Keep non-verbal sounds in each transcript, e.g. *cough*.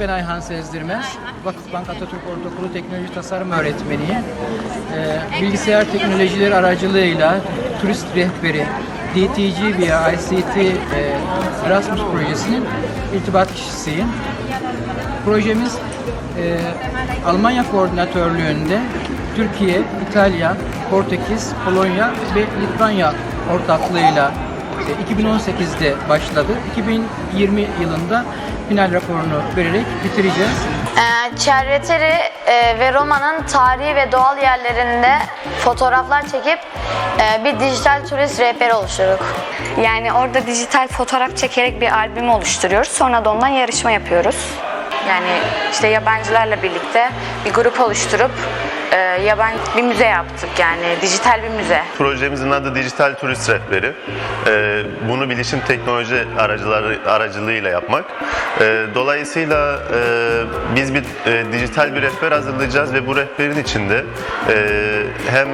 Ben Ayhan Sezdirmez. Vakıfbank Atatürk Ortaokulu Teknoloji Tasarım Öğretmeniyim. Ee, bilgisayar teknolojileri aracılığıyla turist rehberi, DTG via ICT e, Erasmus projesinin irtibat kişisiyim. Projemiz e, Almanya koordinatörlüğünde Türkiye, İtalya, Portekiz, Polonya ve Litvanya ortaklığıyla e, 2018'de başladı. 2020 yılında final raporunu vererek bitireceğiz. Ee, e, ve Roma'nın tarihi ve doğal yerlerinde fotoğraflar çekip e, bir dijital turist rehberi oluşturduk. Yani orada dijital fotoğraf çekerek bir albüm oluşturuyoruz. Sonra da ondan yarışma yapıyoruz. Yani işte yabancılarla birlikte bir grup oluşturup e, yabancı bir müze yaptık yani dijital bir müze. Projemizin adı Dijital Turist Rehberi. Ee, bunu bilişim teknoloji aracıları aracılığıyla yapmak. Ee, dolayısıyla e, biz bir e, dijital bir rehber hazırlayacağız ve bu rehberin içinde e, hem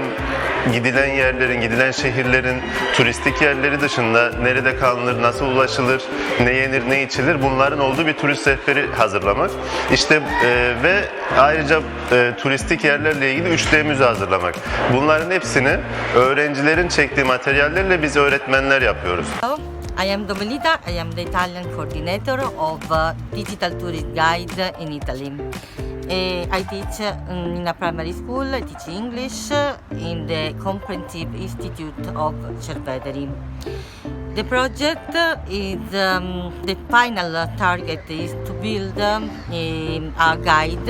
gidilen yerlerin, gidilen şehirlerin turistik yerleri dışında nerede kalınır, nasıl ulaşılır, ne yenir, ne içilir bunların olduğu bir turist rehberi hazırlamak. İşte e, ve ayrıca e, turistik yerlerle ilgili 3D müze hazırlamak. Bunların hepsini öğrencilerin çektiği materyallerle biz öğretmenler yapıyoruz. I am Domelita. I am the Italian coordinator of uh, Digital Tourist Guide in Italy. Eh, I teach um, in a primary school, I teach English in the Comprehensive Institute of Cerveteri. The project is um, the final target is to build um, a, guide,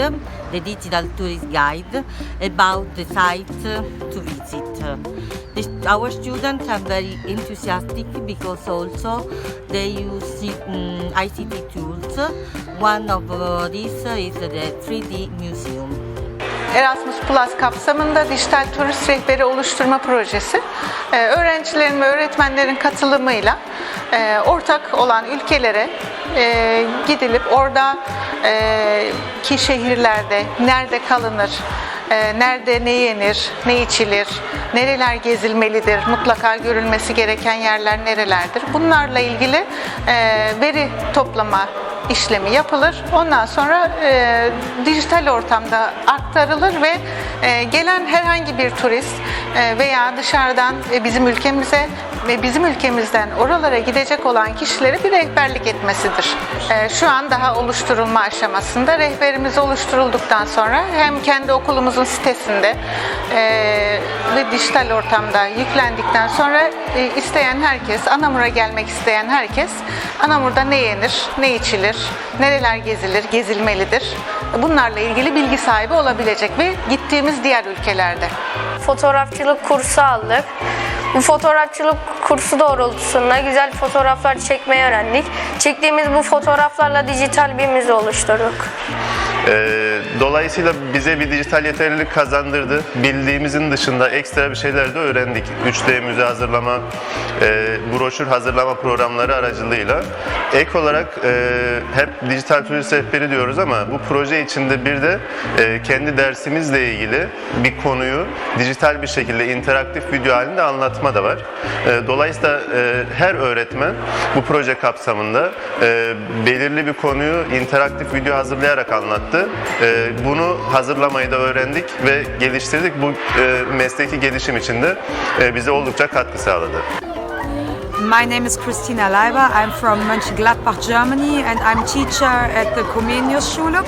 the digital tourist guide, about the site to visit. The, our students are very enthusiastic because also they use um, ICT tools. One of uh, these is the 3D museum. Erasmus Plus kapsamında dijital turist rehberi oluşturma projesi e, öğrencilerin ve öğretmenlerin katılımıyla e, ortak olan ülkelere e, gidilip orada e, ki şehirlerde nerede kalınır, nerede ne yenir, ne içilir, nereler gezilmelidir, mutlaka görülmesi gereken yerler nerelerdir. Bunlarla ilgili veri toplama işlemi yapılır. Ondan sonra e, dijital ortamda aktarılır ve e, gelen herhangi bir turist e, veya dışarıdan e, bizim ülkemize ve bizim ülkemizden oralara gidecek olan kişilere bir rehberlik etmesidir. E, şu an daha oluşturulma aşamasında. Rehberimiz oluşturulduktan sonra hem kendi okulumuzun sitesinde e, ve dijital ortamda yüklendikten sonra e, isteyen herkes, Anamur'a gelmek isteyen herkes Anamur'da ne yenir, ne içilir, nereler gezilir, gezilmelidir. Bunlarla ilgili bilgi sahibi olabilecek ve gittiğimiz diğer ülkelerde. Fotoğrafçılık kursu aldık. Bu fotoğrafçılık kursu doğrultusunda güzel fotoğraflar çekmeyi öğrendik. Çektiğimiz bu fotoğraflarla dijital bir müze oluşturduk. Ee, dolayısıyla bize bir dijital yeterlilik kazandırdı. Bildiğimizin dışında ekstra bir şeyler de öğrendik. 3D müze hazırlama, e, broşür hazırlama programları aracılığıyla. Ek olarak e, hep dijital turist rehberi diyoruz ama bu proje içinde bir de e, kendi dersimizle ilgili bir konuyu dijital bir şekilde interaktif video halinde anlatma da var. E, dolayısıyla e, her öğretmen bu proje kapsamında e, belirli bir konuyu interaktif video hazırlayarak anlattı. E, bunu hazırlamayı da öğrendik ve geliştirdik. Bu e, mesleki gelişim için de e, bize oldukça katkı sağladı. My name is Christina Leiber. I'm from Mönchengladbach, Germany, and I'm teacher at the Comenius Schule.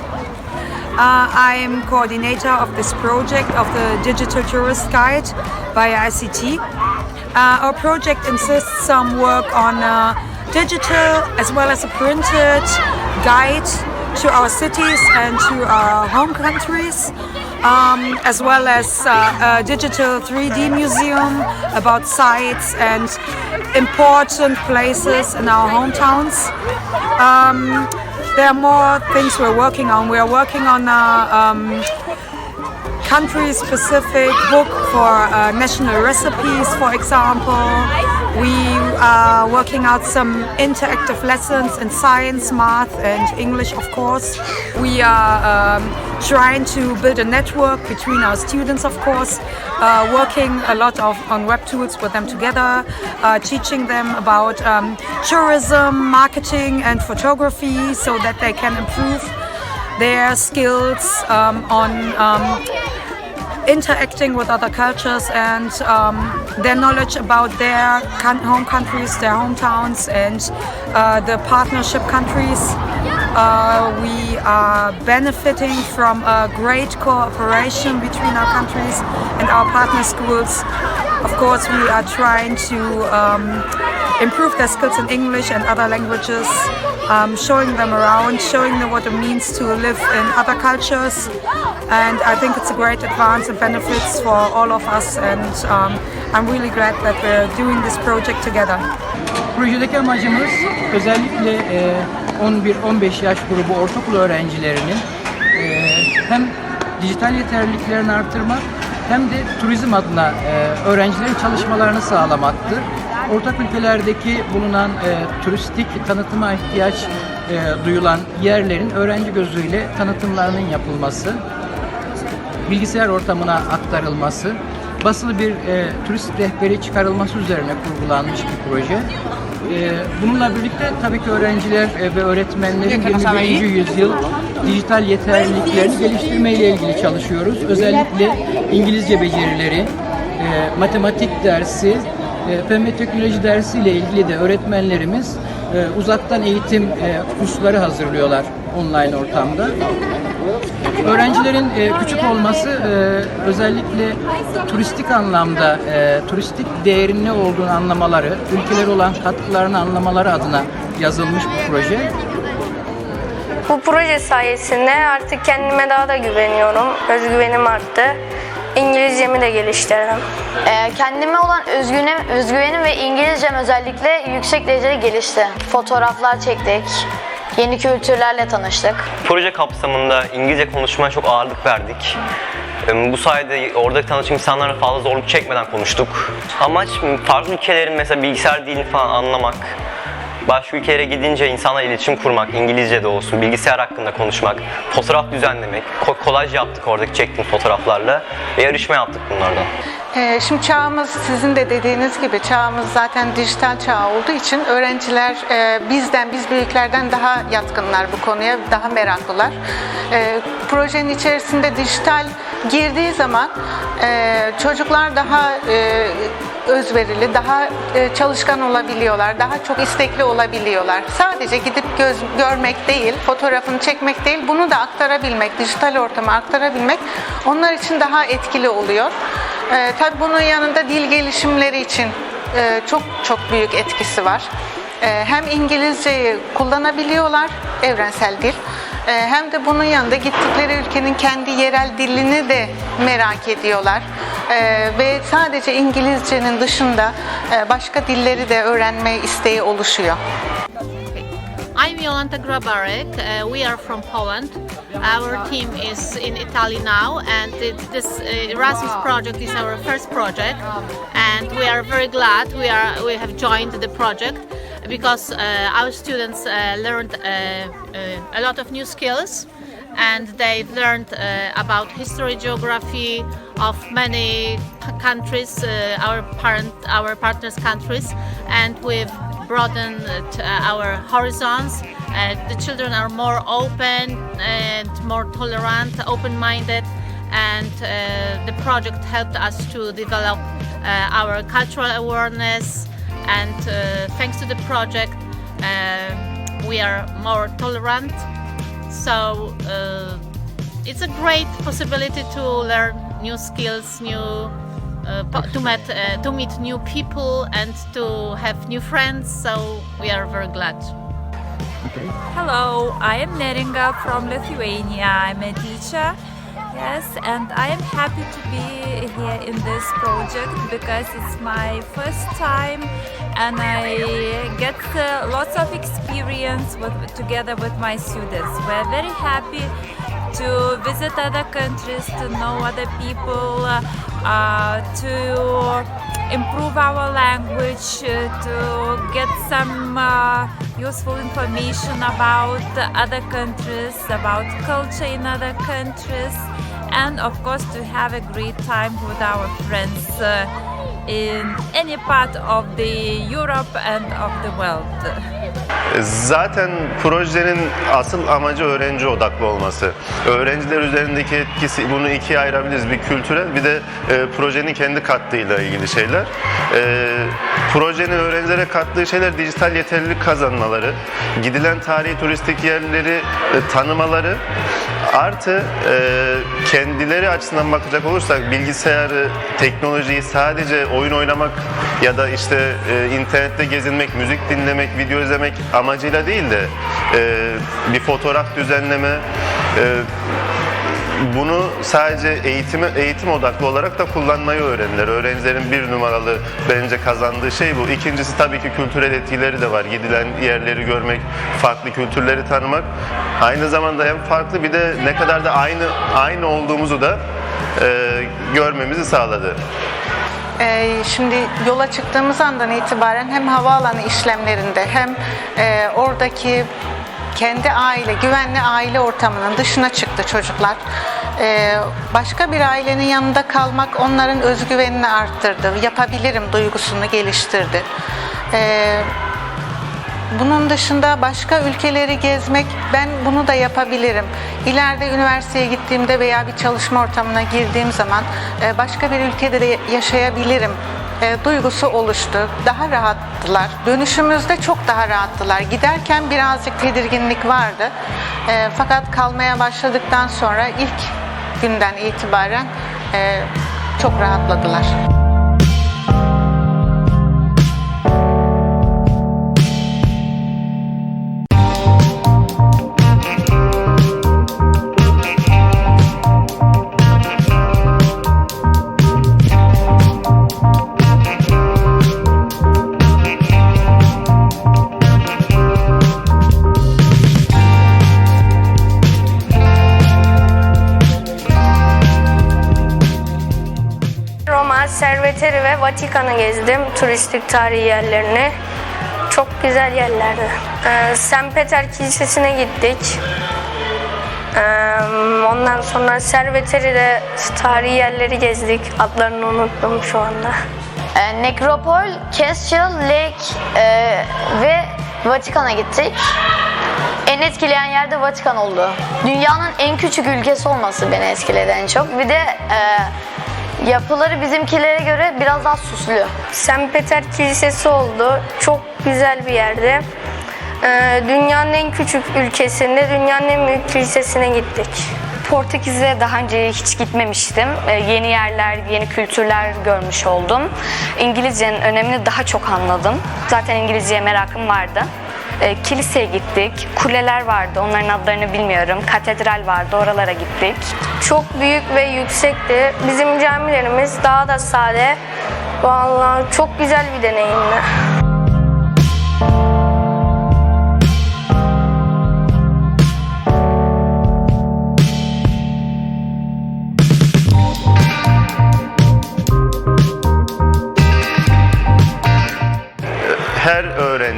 Uh, I'm coordinator of this project of the Digital Tourist Guide by ICT. Uh, our project insists some work on uh, digital as well as a printed guide to our cities and to our home countries, um, as well as uh, a digital 3D museum about sites and important places in our hometowns. Um, there are more things we're working on. We are working on a um, country specific book for uh, national recipes, for example. We are working out some interactive lessons in science, math, and English, of course. We are um, trying to build a network between our students, of course, uh, working a lot of on web tools with them together, uh, teaching them about um, tourism, marketing, and photography so that they can improve their skills um, on um, interacting with other cultures and um, their knowledge about their home countries, their hometowns, and uh, the partnership countries. Uh, we are benefiting from a great cooperation between our countries and our partner schools. Of course, we are trying to um, improve their skills in English and other languages, um, showing them around, showing them what it means to live in other cultures. And I think it's a great advance and benefits for all of us. And um, I'm really glad that we're doing this project together. Projedeki amacımız özellikle e, 11-15 yaş grubu ortaokul öğrencilerinin e, hem dijital yeterliliklerini artırmak hem de turizm adına e, öğrencilerin çalışmalarını sağlamaktır. Ortak ülkelerdeki bulunan e, turistik tanıtıma ihtiyaç e, duyulan yerlerin öğrenci gözüyle tanıtımlarının yapılması, bilgisayar ortamına aktarılması, basılı bir e, turist rehberi çıkarılması üzerine kurgulanmış bir proje. E, bununla birlikte tabii ki öğrenciler e, ve öğretmenlerin 21. yüzyıl dijital yeterliliklerini geliştirme ile ilgili çalışıyoruz. Özellikle İngilizce becerileri, e, matematik dersi, e, ve teknoloji dersi ile ilgili de öğretmenlerimiz e, uzaktan eğitim e, kursları hazırlıyorlar online ortamda. Öğrencilerin e, küçük olması e, özellikle turistik anlamda e, turistik değerinin ne olduğunu anlamaları, ülkeler olan katkılarını anlamaları adına yazılmış bir proje. Bu proje sayesinde artık kendime daha da güveniyorum. Özgüvenim arttı. İngilizcemi de geliştirdim. Ee, kendime olan özgüvenim, özgüvenim ve İngilizcem özellikle yüksek derecede gelişti. Fotoğraflar çektik, yeni kültürlerle tanıştık. Proje kapsamında İngilizce konuşmaya çok ağırlık verdik. Ee, Bu sayede orada tanıştığım insanlarla fazla zorluk çekmeden konuştuk. Amaç farklı ülkelerin mesela bilgisayar dilini falan anlamak. Başka ülkelere gidince insanla iletişim kurmak, İngilizce de olsun, bilgisayar hakkında konuşmak, fotoğraf düzenlemek, ko- kolaj yaptık oradaki çektiğim fotoğraflarla ve yarışma yaptık bunlardan. Ee, Şimdi çağımız sizin de dediğiniz gibi çağımız zaten dijital çağ olduğu için öğrenciler e, bizden, biz büyüklerden daha yatkınlar bu konuya, daha meraklılar. E, Projenin içerisinde dijital girdiği zaman e, çocuklar daha özverili, daha e, çalışkan olabiliyorlar, daha çok istekli olabiliyorlar. Sadece gidip göz görmek değil, fotoğrafını çekmek değil, bunu da aktarabilmek, dijital ortama aktarabilmek onlar için daha etkili oluyor. E, tabii bunun yanında dil gelişimleri için e, çok çok büyük etkisi var. E, hem İngilizceyi kullanabiliyorlar, evrensel dil. E, hem de bunun yanında gittikleri ülkenin kendi yerel dilini de merak ediyorlar. E, ve sadece İngilizcenin dışında e, başka dilleri de öğrenme isteği oluşuyor. I'm Jolanta Grabarek. Uh, we are from Poland. Our team is in Italy now, and it, this uh, Erasmus project is our first project, and we are very glad we are we have joined the project because uh, our students uh, learned uh, a lot of new skills and they've learned uh, about history, geography of many countries, uh, our parent, our partners' countries, and we've broadened uh, our horizons. The children are more open and more tolerant, open-minded, and the project helped us to develop our cultural awareness. And uh, thanks to the project, uh, we are more tolerant so uh, it's a great possibility to learn new skills, new uh, po- to meet uh, to meet new people and to have new friends. So we are very glad. Hello, I am Neringa from Lithuania. I'm a teacher. Yes, and I am happy to be here in this project because it's my first time and I get uh, lots of experience with, together with my students. We're very happy to visit other countries, to know other people, uh, to improve our language, uh, to get some uh, useful information about other countries, about culture in other countries, and of course to have a great time with our friends uh, in any part of the Europe and of the world. Zaten projenin asıl amacı öğrenci odaklı olması. Öğrenciler üzerindeki etkisi bunu ikiye ayırabiliriz. Bir kültürel bir de e, projenin kendi kattığıyla ilgili şeyler. E, projenin öğrencilere kattığı şeyler dijital yeterlilik kazanmaları, gidilen tarihi turistik yerleri e, tanımaları Artı e, kendileri açısından bakacak olursak bilgisayarı, teknolojiyi sadece oyun oynamak ya da işte e, internette gezinmek, müzik dinlemek, video izlemek amacıyla değil de e, bir fotoğraf düzenleme, e, bunu sadece eğitime, eğitim odaklı olarak da kullanmayı öğrendiler. Öğrencilerin bir numaralı bence kazandığı şey bu. İkincisi tabii ki kültürel etkileri de var. Gidilen yerleri görmek, farklı kültürleri tanımak. Aynı zamanda hem farklı bir de ne kadar da aynı aynı olduğumuzu da e, görmemizi sağladı. Ee, şimdi yola çıktığımız andan itibaren hem havaalanı işlemlerinde hem e, oradaki kendi aile, güvenli aile ortamının dışına çıktı çocuklar. Ee, başka bir ailenin yanında kalmak onların özgüvenini arttırdı, yapabilirim duygusunu geliştirdi. Ee, bunun dışında başka ülkeleri gezmek, ben bunu da yapabilirim. İleride üniversiteye gittiğimde veya bir çalışma ortamına girdiğim zaman e, başka bir ülkede de yaşayabilirim e, duygusu oluştu. Daha rahattılar. Dönüşümüzde çok daha rahattılar. Giderken birazcık tedirginlik vardı. E, fakat kalmaya başladıktan sonra ilk günden itibaren e, çok rahatladılar. Ve Vatikan'ı gezdim. Turistik tarihi yerlerini. Çok güzel yerlerdi. Ee, St. Peter Kilisesi'ne gittik. Ee, ondan sonra Serveteri'de tarihi yerleri gezdik. Adlarını unuttum şu anda. E, Nekropol, Castle, Lake e, ve Vatikan'a gittik. En etkileyen yer de Vatikan oldu. Dünyanın en küçük ülkesi olması beni etkiledi en çok. Bir de e, yapıları bizimkilere göre biraz daha süslü. St. Peter Kilisesi oldu. Çok güzel bir yerde. Ee, dünyanın en küçük ülkesinde dünyanın en büyük kilisesine gittik. Portekiz'e daha önce hiç gitmemiştim. E, yeni yerler, yeni kültürler görmüş oldum. İngilizcenin önemini daha çok anladım. Zaten İngilizceye merakım vardı. E, kiliseye gittik, kuleler vardı, onların adlarını bilmiyorum. Katedral vardı, oralara gittik. Çok büyük ve yüksekti. Bizim camilerimiz daha da sade. Vallahi çok güzel bir deneyimdi.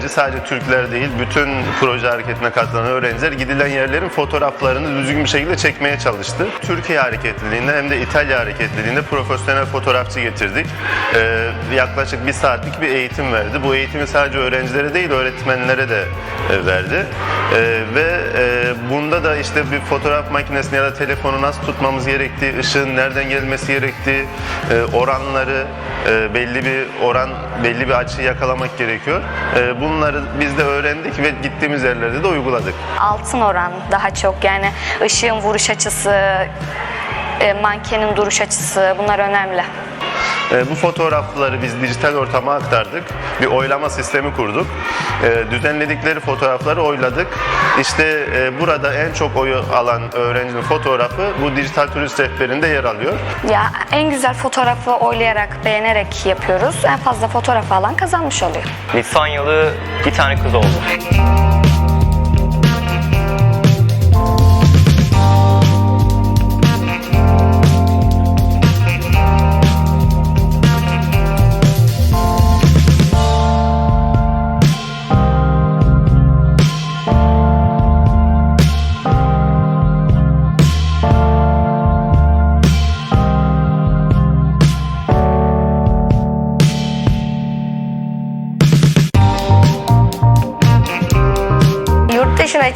Öğrenci sadece Türkler değil bütün proje hareketine katılan öğrenciler gidilen yerlerin fotoğraflarını düzgün bir şekilde çekmeye çalıştı. Türkiye hareketliliğinde hem de İtalya hareketliliğinde profesyonel fotoğrafçı getirdik. Ee, yaklaşık bir saatlik bir eğitim verdi. Bu eğitimi sadece öğrencilere değil öğretmenlere de e, verdi. Ee, ve e, bunda da işte bir fotoğraf makinesini ya da telefonu nasıl tutmamız gerektiği, ışığın nereden gelmesi gerektiği, e, oranları, e, belli bir oran, belli bir açıyı yakalamak gerekiyor. E, bunları biz de öğrendik ve gittiğimiz yerlerde de uyguladık. Altın oran daha çok yani ışığın vuruş açısı, e, mankenin duruş açısı bunlar önemli. E, bu fotoğrafları biz dijital ortama aktardık. Bir oylama sistemi kurduk. E, düzenledikleri fotoğrafları oyladık. İşte e, burada en çok oyu alan öğrencinin fotoğrafı bu dijital turist rehberinde yer alıyor. Ya en güzel fotoğrafı oylayarak, beğenerek yapıyoruz. En fazla fotoğraf alan kazanmış oluyor. Litvanyalı bir tane kız oldu.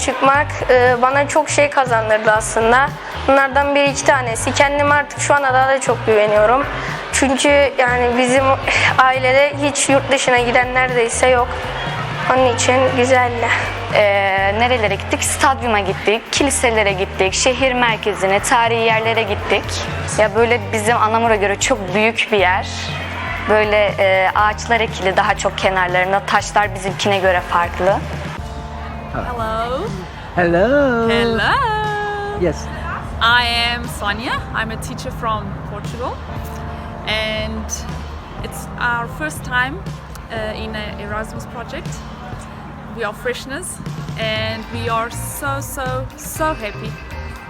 Çıkmak e, bana çok şey kazandırdı aslında. Bunlardan bir iki tanesi. Kendime artık şu ana daha da çok güveniyorum. Çünkü yani bizim ailede hiç yurt dışına giden neredeyse yok. Onun için güzeldi. Ee, nerelere gittik? Stadyuma gittik, kiliselere gittik, şehir merkezine, tarihi yerlere gittik. Ya böyle bizim Anamur'a göre çok büyük bir yer. Böyle e, ağaçlar ekili daha çok kenarlarına, taşlar bizimkine göre farklı. Hello. Hello. Hello. Yes. I am Sonia. I'm a teacher from Portugal, and it's our first time uh, in an Erasmus project. We are freshness, and we are so so so happy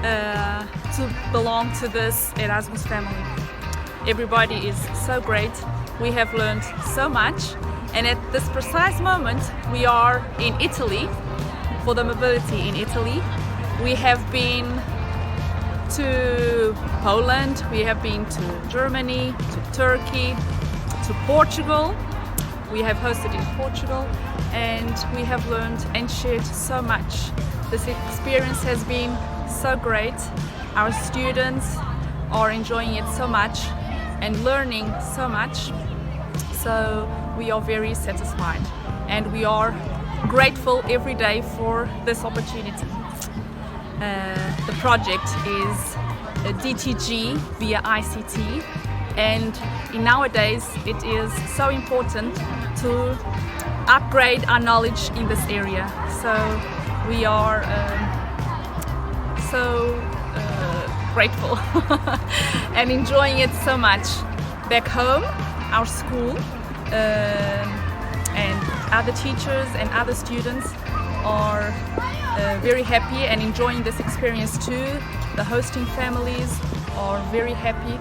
uh, to belong to this Erasmus family. Everybody is so great. We have learned so much, and at this precise moment, we are in Italy for the mobility in Italy. We have been to Poland, we have been to Germany, to Turkey, to Portugal. We have hosted in Portugal and we have learned and shared so much. This experience has been so great. Our students are enjoying it so much and learning so much. So we are very satisfied and we are grateful every day for this opportunity. Uh, the project is a DTG via ICT, and in nowadays it is so important to upgrade our knowledge in this area. So we are um, so uh, grateful *laughs* and enjoying it so much. Back home, our school um, and other teachers and other students are uh, very happy and enjoying this experience too. The hosting families are very happy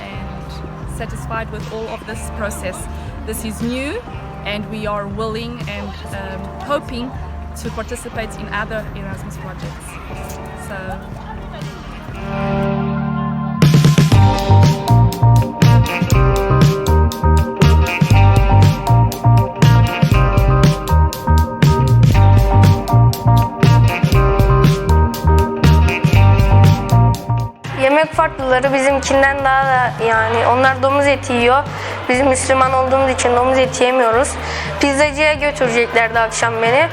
and satisfied with all of this process. This is new and we are willing and um, hoping to participate in other Erasmus projects. So farklıları bizimkinden daha da yani onlar domuz eti yiyor. Biz Müslüman olduğumuz için domuz eti yemiyoruz. Pizzacıya götüreceklerdi akşam beni.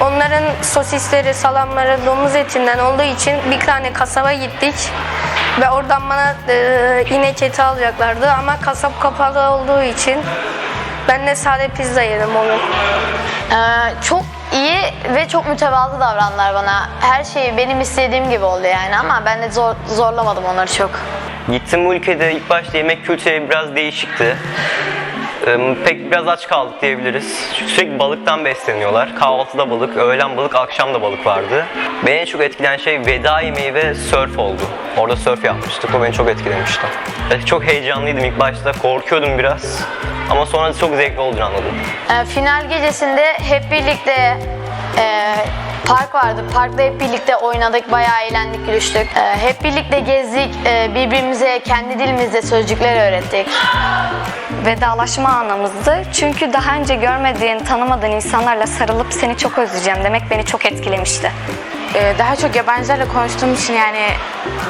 Onların sosisleri, salamları domuz etinden olduğu için bir tane kasaba gittik. Ve oradan bana e, inek eti alacaklardı ama kasap kapalı olduğu için ben de sade pizza yedim o gün. Ee, çok iyi ve çok mütevazı davrandılar bana. Her şey benim istediğim gibi oldu yani ama ben de zor, zorlamadım onları çok. Gittim bu ülkede ilk başta yemek kültürü biraz değişikti. Pek biraz aç kaldık diyebiliriz. Çünkü sürekli balıktan besleniyorlar. Kahvaltıda balık, öğlen balık, akşam da balık vardı. Beni en çok etkileyen şey veda yemeği ve surf oldu. Orada surf yapmıştık. O beni çok etkilemişti. Ve Çok heyecanlıydım ilk başta. Korkuyordum biraz. Ama sonra çok zevkli olduğunu anladım. Ee, final gecesinde hep birlikte e, park vardı. Parkta hep birlikte oynadık, bayağı eğlendik, gülüştük. Ee, hep birlikte gezdik, e, birbirimize kendi dilimizde sözcükler öğrettik. Vedalaşma anımızdı. Çünkü daha önce görmediğin, tanımadığın insanlarla sarılıp seni çok özleyeceğim demek beni çok etkilemişti. Ee, daha çok yabancılarla konuştuğum için yani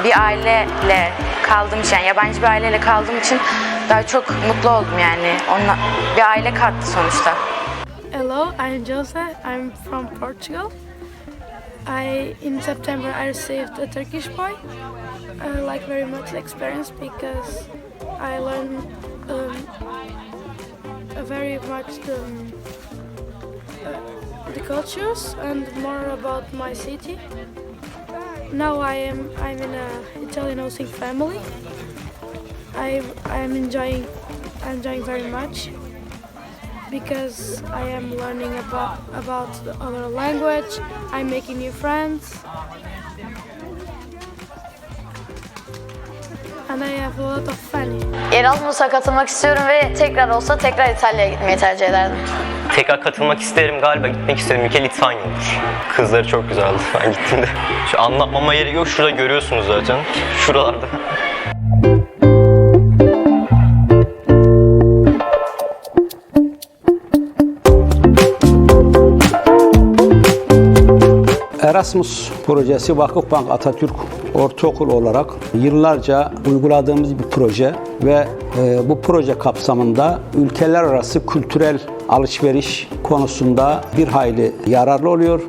bir aileyle kaldığım için yani yabancı bir aileyle kaldığım için daha çok mutlu oldum yani. Onunla, bir aile kattı sonuçta. Hello, I'm Jose. I'm from Portugal. I in September I received a Turkish boy. I like very much the experience because I learned um, very much the, um, uh, the cultures and more about my city. Now I am I'm in a Italian hosting family. I I am enjoying enjoying very much because I am learning about about the other language. I'm making new friends. And I have a lot of fun. Erasmus'a katılmak istiyorum ve tekrar olsa tekrar İtalya'ya gitmeyi tercih ederdim. Tekrar katılmak isterim galiba gitmek isterim. Ülke Litvanya olur. Kızları çok güzeldi ben gittiğimde. Şu anlatmama yeri yok. Şurada görüyorsunuz zaten. Şuralarda. Erasmus projesi Vakıfbank Atatürk Ortaokul olarak yıllarca uyguladığımız bir proje ve e, bu proje kapsamında ülkeler arası kültürel alışveriş konusunda bir hayli yararlı oluyor.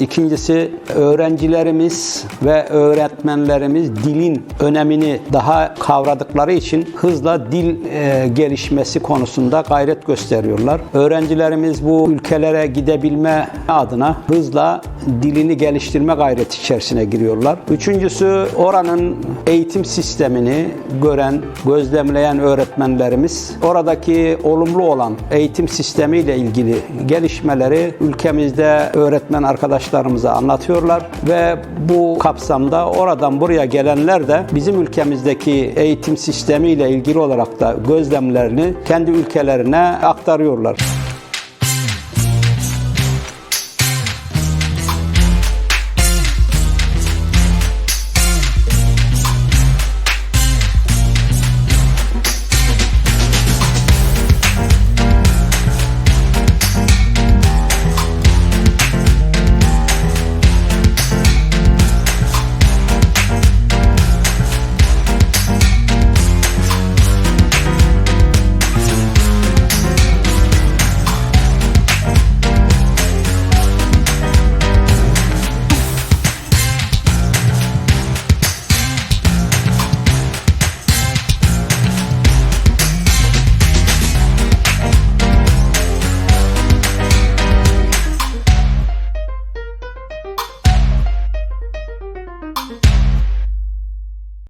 İkincisi öğrencilerimiz ve öğretmenlerimiz dilin önemini daha kavradıkları için hızla dil e, gelişmesi konusunda gayret gösteriyorlar. Öğrencilerimiz bu ülkelere gidebilme adına hızla dilini geliştirme gayreti içerisine giriyorlar. Üçüncüsü oranın eğitim sistemini gören, gözlemleyen öğretmenlerimiz oradaki olumlu olan eğitim sistemiyle ilgili gelişmeleri ülkemizde öğretmen arkadaşlarımıza anlatıyorlar ve bu kapsamda oradan buraya gelenler de bizim ülkemizdeki eğitim sistemiyle ilgili olarak da gözlemlerini kendi ülkelerine aktarıyorlar.